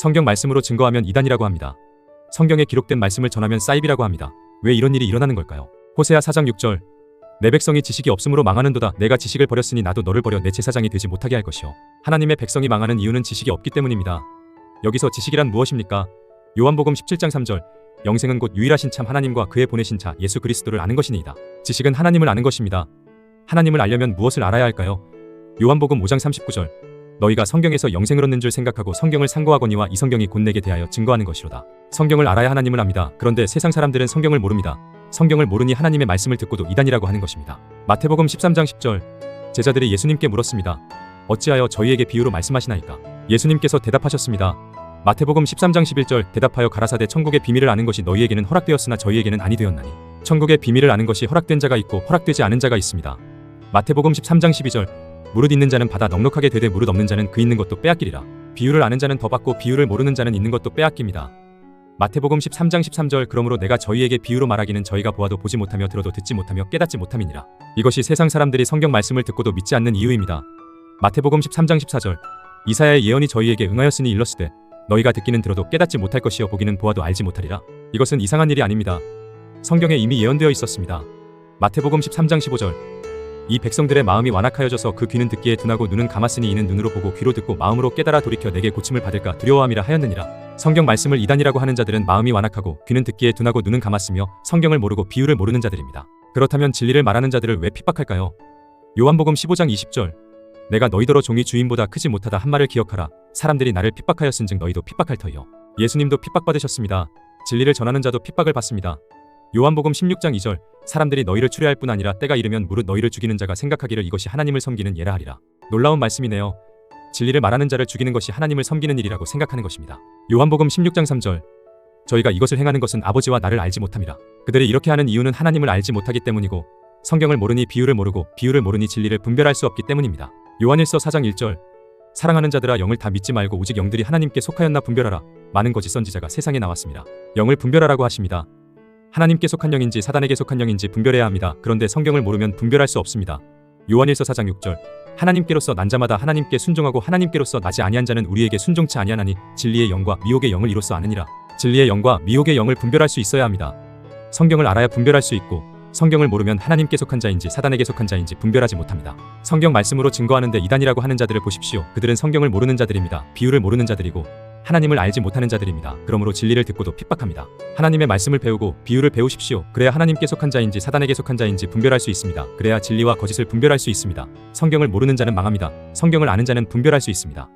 성경 말씀으로 증거하면 이단이라고 합니다. 성경에 기록된 말씀을 전하면 사입이라고 합니다. 왜 이런 일이 일어나는 걸까요? 호세아 4장 6절 내 백성이 지식이 없으므로 망하는도다 내가 지식을 버렸으니 나도 너를 버려 내 제사장이 되지 못하게 할 것이요 하나님의 백성이 망하는 이유는 지식이 없기 때문입니다. 여기서 지식이란 무엇입니까? 요한복음 17장 3절 영생은 곧 유일하신 참 하나님과 그의 보내신 자 예수 그리스도를 아는 것이니이다. 지식은 하나님을 아는 것입니다. 하나님을 알려면 무엇을 알아야 할까요? 요한복음 5장 39절 너희가 성경에서 영생을 얻는 줄 생각하고 성경을 상고하거니와 이 성경이 곧 내게 대하여 증거하는 것이로다. 성경을 알아야 하나님을 압니다. 그런데 세상 사람들은 성경을 모릅니다. 성경을 모르니 하나님의 말씀을 듣고도 이단이라고 하는 것입니다. 마태복음 13장 10절 제자들이 예수님께 물었습니다. 어찌하여 저희에게 비유로 말씀하시나이까? 예수님께서 대답하셨습니다. 마태복음 13장 11절 대답하여 가라사대 천국의 비밀을 아는 것이 너희에게는 허락되었으나 저희에게는 아니 되었나니 천국의 비밀을 아는 것이 허락된 자가 있고 허락되지 않은 자가 있습니다. 마태복음 13장 12절 무릇 있는 자는 받아 넉넉하게 되되 무릇 없는 자는 그 있는 것도 빼앗기리라. 비유를 아는 자는 더 받고 비유를 모르는 자는 있는 것도 빼앗깁니다. 마태복음 13장 13절 그러므로 내가 저희에게 비유로 말하기는 저희가 보아도 보지 못하며 들어도 듣지 못하며 깨닫지 못함이니라. 이것이 세상 사람들이 성경 말씀을 듣고도 믿지 않는 이유입니다. 마태복음 13장 14절 이사야의 예언이 저희에게 응하였으니 일렀으되 너희가 듣기는 들어도 깨닫지 못할 것이요 보기는 보아도 알지 못하리라. 이것은 이상한 일이 아닙니다. 성경에 이미 예언되어 있었습니다. 마태복음 13장 15절 이 백성들의 마음이 완악하여져서 그 귀는 듣기에 둔하고 눈은 감았으니 이는 눈으로 보고 귀로 듣고 마음으로 깨달아 돌이켜 내게 고침을 받을까 두려워함이라 하였느니라. 성경 말씀을 이단이라고 하는 자들은 마음이 완악하고 귀는 듣기에 둔하고 눈은 감았으며 성경을 모르고 비유를 모르는 자들입니다. 그렇다면 진리를 말하는 자들을 왜 핍박할까요? 요한복음 15장 20절 내가 너희더러 종이 주인보다 크지 못하다 한 말을 기억하라. 사람들이 나를 핍박하였은즉 너희도 핍박할 터이요. 예수님도 핍박받으셨습니다. 진리를 전하는 자도 핍박을 받습니다. 요한복음 16장 2절 사람들이 너희를 추려할 뿐 아니라 때가 이르면 무릇 너희를 죽이는 자가 생각하기를 이것이 하나님을 섬기는 예라 하리라. 놀라운 말씀이네요. 진리를 말하는 자를 죽이는 것이 하나님을 섬기는 일이라고 생각하는 것입니다. 요한복음 16장 3절 저희가 이것을 행하는 것은 아버지와 나를 알지 못함이라. 그들이 이렇게 하는 이유는 하나님을 알지 못하기 때문이고 성경을 모르니 비유를 모르고 비유를 모르니 진리를 분별할 수 없기 때문입니다. 요한일서 4장 1절 사랑하는 자들아 영을 다 믿지 말고 오직 영들이 하나님께 속하였나 분별하라. 많은 거짓 선지자가 세상에 나왔습니다. 영을 분별하라고 하십니다. 하나님께 속한 영인지 사단에게 속한 영인지 분별해야 합니다. 그런데 성경을 모르면 분별할 수 없습니다. 요한일서 4장 6절 하나님께로서 난 자마다 하나님께 순종하고 하나님께로서 나지 아니한 자는 우리에게 순종치 아니하나니 진리의 영과 미혹의 영을 이로써 아느니라. 진리의 영과 미혹의 영을 분별할 수 있어야 합니다. 성경을 알아야 분별할 수 있고 성경을 모르면 하나님께 속한 자인지 사단에게 속한 자인지 분별하지 못합니다. 성경 말씀으로 증거하는데 이단이라고 하는 자들을 보십시오. 그들은 성경을 모르는 자들입니다. 비유를 모르는 자들이고 하나님을 알지 못하는 자들입니다. 그러므로 진리를 듣고도 핍박합니다. 하나님의 말씀을 배우고 비유를 배우십시오. 그래야 하나님께 속한 자인지 사단에게 속한 자인지 분별할 수 있습니다. 그래야 진리와 거짓을 분별할 수 있습니다. 성경을 모르는 자는 망합니다. 성경을 아는 자는 분별할 수 있습니다.